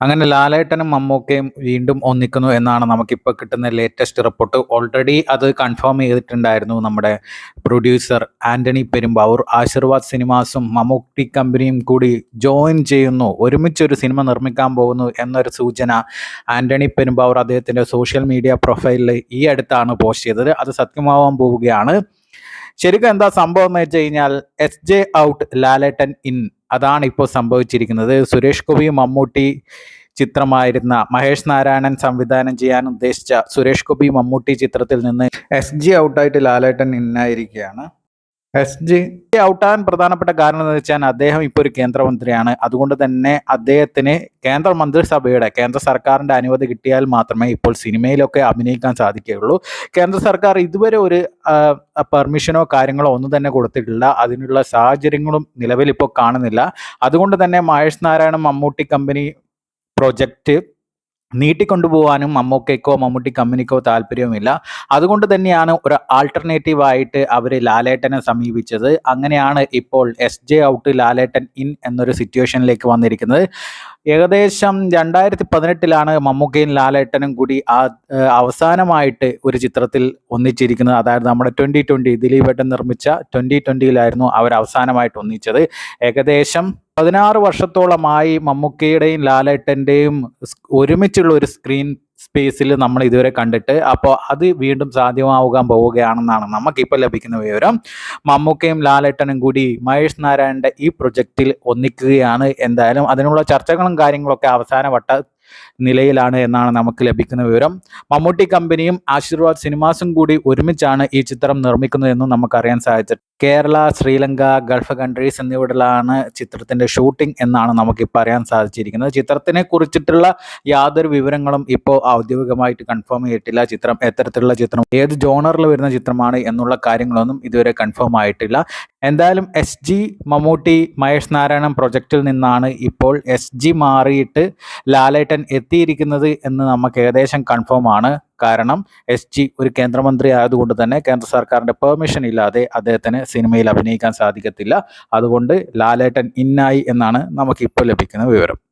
അങ്ങനെ ലാലേട്ടനും മമ്മൂക്കയും വീണ്ടും ഒന്നിക്കുന്നു എന്നാണ് നമുക്കിപ്പോൾ കിട്ടുന്ന ലേറ്റസ്റ്റ് റിപ്പോർട്ട് ഓൾറെഡി അത് കൺഫേം ചെയ്തിട്ടുണ്ടായിരുന്നു നമ്മുടെ പ്രൊഡ്യൂസർ ആന്റണി പെരുമ്പാവൂർ. ആശീർവാദ് സിനിമാസും മമ്മൂട്ടി കമ്പനിയും കൂടി ജോയിൻ ചെയ്യുന്നു. ഒരുമിച്ചൊരു സിനിമ നിർമ്മിക്കാൻ പോകുന്നു എന്നൊരു സൂചന ആന്റണി പെരുമ്പാവൂർ അദ്ദേഹത്തിന്റെ സോഷ്യൽ മീഡിയ പ്രൊഫൈലിൽ ഈ അടുത്താണ് പോസ്റ്റ് ചെയ്തത്. അത് സത്യമാവാൻ പോവുകയാണ്. ശരിക്കും എന്താ സംഭവം എന്ന് വെച്ച് കഴിഞ്ഞാൽ S J out Lalettan in അതാണ് ഇപ്പോൾ സംഭവിച്ചിരിക്കുന്നത്. സുരേഷ് ഗോപി മമ്മൂട്ടി ചിത്രമായിരുന്ന മഹേഷ് നാരായണൻ സംവിധാനം ചെയ്യാൻ ഉദ്ദേശിച്ച സുരേഷ് ഗോപി മമ്മൂട്ടി ചിത്രത്തിൽ നിന്ന് എസ് ജി ഔട്ടായിട്ട് ലാലേട്ടൻ ഇന്നായിരിക്കുകയാണ്. എസ് ജി ഔട്ടാൻ പ്രധാനപ്പെട്ട കാരണം എന്ന് വെച്ചാൽ അദ്ദേഹം ഇപ്പോൾ ഒരു കേന്ദ്രമന്ത്രിയാണ്. അതുകൊണ്ട് തന്നെ അദ്ദേഹത്തിന് കേന്ദ്ര മന്ത്രിസഭയുടെ കേന്ദ്ര സർക്കാരിന്റെ അനുമതി കിട്ടിയാൽ മാത്രമേ ഇപ്പോൾ സിനിമയിലൊക്കെ അഭിനയിക്കാൻ സാധിക്കുകയുള്ളൂ. കേന്ദ്ര സർക്കാർ ഇതുവരെ ഒരു പെർമിഷനോ കാര്യങ്ങളോ ഒന്നും തന്നെ കൊടുത്തിട്ടില്ല. അതിനുള്ള സാഹചര്യങ്ങളും നിലവിൽ ഇപ്പോൾ കാണുന്നില്ല. അതുകൊണ്ട് തന്നെ മഹേഷ് നാരായണ മമ്മൂട്ടി കമ്പനി പ്രൊജക്റ്റ് നീട്ടിക്കൊണ്ടുപോകാനും മമ്മൂക്കയ്ക്കോ മമ്മൂട്ടി കമ്പനിക്കോ താല്പര്യവുമില്ല. അതുകൊണ്ട് തന്നെയാണ് ഒരു ആൾട്ടർനേറ്റീവ് ആയിട്ട് അവർ ലാലേട്ടനെ സമീപിച്ചത്. അങ്ങനെയാണ് ഇപ്പോൾ S J out Lalettan in എന്നൊരു സിറ്റുവേഷനിലേക്ക് വന്നിരിക്കുന്നത്. ഏകദേശം രണ്ടായിരത്തി പതിനെട്ടിലാണ് മമ്മൂക്കയും ലാലേട്ടനും കൂടി ആ അവസാനമായിട്ട് ഒരു ചിത്രത്തിൽ ഒന്നിച്ചിരിക്കുന്നത്. അതായത് നമ്മുടെ ട്വന്റി ട്വന്റി ദിലീപേട്ടൻ നിർമ്മിച്ച ട്വന്റി ട്വന്റിയിലായിരുന്നു അവർ അവസാനമായിട്ട് ഒന്നിച്ചത്. ഏകദേശം പതിനാറ് വർഷത്തോളമായി മമ്മൂക്കയുടെയും ലാലേട്ടന്റെയും ഒരുമിച്ചുള്ള ഒരു സ്ക്രീൻ സ്പേസിൽ നമ്മൾ ഇതുവരെ കണ്ടിട്ട് അപ്പോൾ അത് വീണ്ടും സാധ്യമാവുകാൻ പോവുകയാണെന്നാണ് നമുക്കിപ്പോൾ ലഭിക്കുന്ന വിവരം. മമ്മൂക്കയും ലാലേട്ടനും കൂടി മഹേഷ് നാരായണന്റെ ഈ പ്രൊജക്റ്റിൽ ഒന്നിക്കുകയാണ്. എന്തായാലും അതിനുള്ള ചർച്ചകളും കാര്യങ്ങളൊക്കെ അവസാന വട്ട നിലയിലാണ് എന്നാണ് നമുക്ക് ലഭിക്കുന്ന വിവരം. മമ്മൂട്ടി കമ്പനിയും ആശീർവാദ് സിനിമാസും കൂടി ഒരുമിച്ചാണ് ഈ ചിത്രം നിർമ്മിക്കുന്നതെന്നും നമുക്കറിയാൻ സാധിച്ചത് കേരള ശ്രീലങ്ക ഗൾഫ് കൺട്രീസ് എന്നിവിടെയാണ് ചിത്രത്തിന്റെ ഷൂട്ടിംഗ് എന്നാണ് നമുക്കിപ്പോൾ അറിയാൻ സാധിച്ചിരിക്കുന്നത്. ചിത്രത്തിനെ കുറിച്ചിട്ടുള്ള യാതൊരു വിവരങ്ങളും ഇപ്പോൾ ഔദ്യോഗികമായിട്ട് കൺഫേം ചെയ്തിട്ടില്ല. ചിത്രം എത്തരത്തിലുള്ള ചിത്രം ഏത് ജോണറിൽ വരുന്ന ചിത്രമാണ് എന്നുള്ള കാര്യങ്ങളൊന്നും ഇതുവരെ കൺഫേം ആയിട്ടില്ല. എന്തായാലും എസ് ജി മമ്മൂട്ടി മഹേഷ് നാരായണൻ പ്രൊജക്റ്റിൽ നിന്നാണ് ഇപ്പോൾ എസ് ജി മാറിയിട്ട് ലാലേട്ടൻ എത്തിയിരിക്കുന്നത് എന്ന് നമുക്ക് ഏകദേശം കൺഫേം ആണ്. കാരണം എസ് ജി ഒരു കേന്ദ്രമന്ത്രി ആയതുകൊണ്ട് തന്നെ കേന്ദ്ര സർക്കാരിന്റെ പെർമിഷൻ ഇല്ലാതെ അദ്ദേഹത്തിന് സിനിമയിൽ അഭിനയിക്കാൻ സാധിക്കത്തില്ല. അതുകൊണ്ട് ലാലേട്ടൻ ഇന്നായി എന്നാണ് നമുക്കിപ്പോൾ ലഭിക്കുന്ന വിവരം.